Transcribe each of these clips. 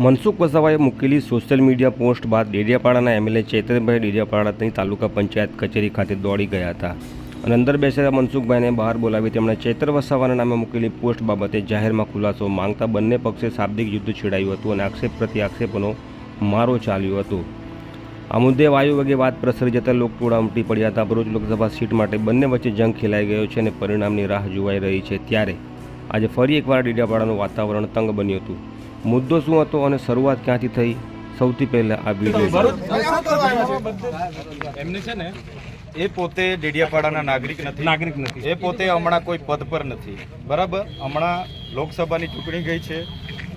મનસુખ વસાવાએ મૂકેલી social media post બાદ ડેડિયાપાડાના એમએલએ ચેતનભાઈ ડેડિયાપાડાની તાલુકા પંચાયત કચેરી ખાતે દોડી ગયા હતા અને અંદર બેસેલા મનસુખભાઈને બહાર બોલાવી તેમણે ચેતર વસાવાના નામે મૂકેલી પોસ્ટ બાબતે જાહેરમાં ખુલાસો માંગતા બંને પક્ષે શાબ્દિક યુદ્ધ છેડાયું હતું અને આક્ષેપ પ્રતિ આક્ષેપનો મારો ચાલ્યો હતો. આ મુદ્દે વાયુ વગે વાત પ્રસરી જતાં લોકટોળા ઉમટી પડ્યા હતા. ભરૂચ લોકસભા સીટ માટે બંને વચ્ચે જંગ ખેલાઈ ગયો છે અને પરિણામની રાહ જોવાઈ રહી છે. ત્યારે આજે ફરી એકવાર ડેડિયાપાડાનું વાતાવરણ તંગ બન્યું હતું. મુદ્દો શું હતો અને શરૂઆત ક્યાંથી થઈ? સૌથી પહેલા આ વીડિયો એમને છે ને એ પોતે ડેડિયાપાડાના નાગરિક નથી. નાગરિક નથી. એ પોતે હમણાં કોઈ પદ પર નથી. બરાબર? હમણાં લોકસભાની ચૂંટણી ગઈ છે.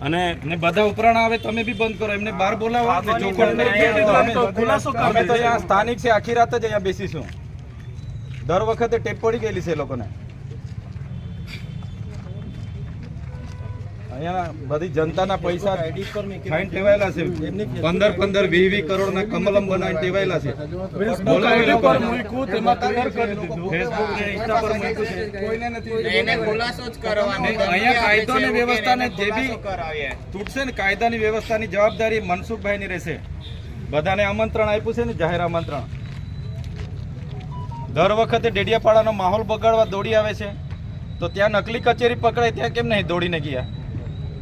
અને ને બધા ઉપરાણ આવે તમે બી બંધ કરો એમને બહાર બોલાવો એટલે ચોખવટ નહીં દો. અમે અમે તો અહીંયા સ્થાનિક છે આખી રાત જ અહીંયા બેસીશું. દર વખતે ટેપ પડી ગયેલી છે એ લોકોને. અહીંયા બધી જનતાના પૈસા ખાઈને ટેવાયેલા છે. પંદર પંદર વીસ વીસ કરોડના કમલમ બનાવીને ટેવાયેલા છે. બોલાવો એ લોકોને. ફેસબુક ને ઇન્સ્ટા પર મૂક્યું છે. કોઈને નથી એને ખુલાસો જ કરવાનો નહીં, અહીંયા કાયદો વ્યવસ્થાને જે બી તૂટશે ને કાયદાની વ્યવસ્થાની જવાબદારી મનસુખભાઈની રહેશે. બધાને આમંત્રણ આપ્યું છે ને જાહેર આમંત્રણ. દર વખતે ડેડિયાપાડાનો માહોલ બગાડવા દોડી આવે છે. તો ત્યાં નકલી કચેરી પકડાય ત્યાં કેમ નહીં દોડીને ગયા?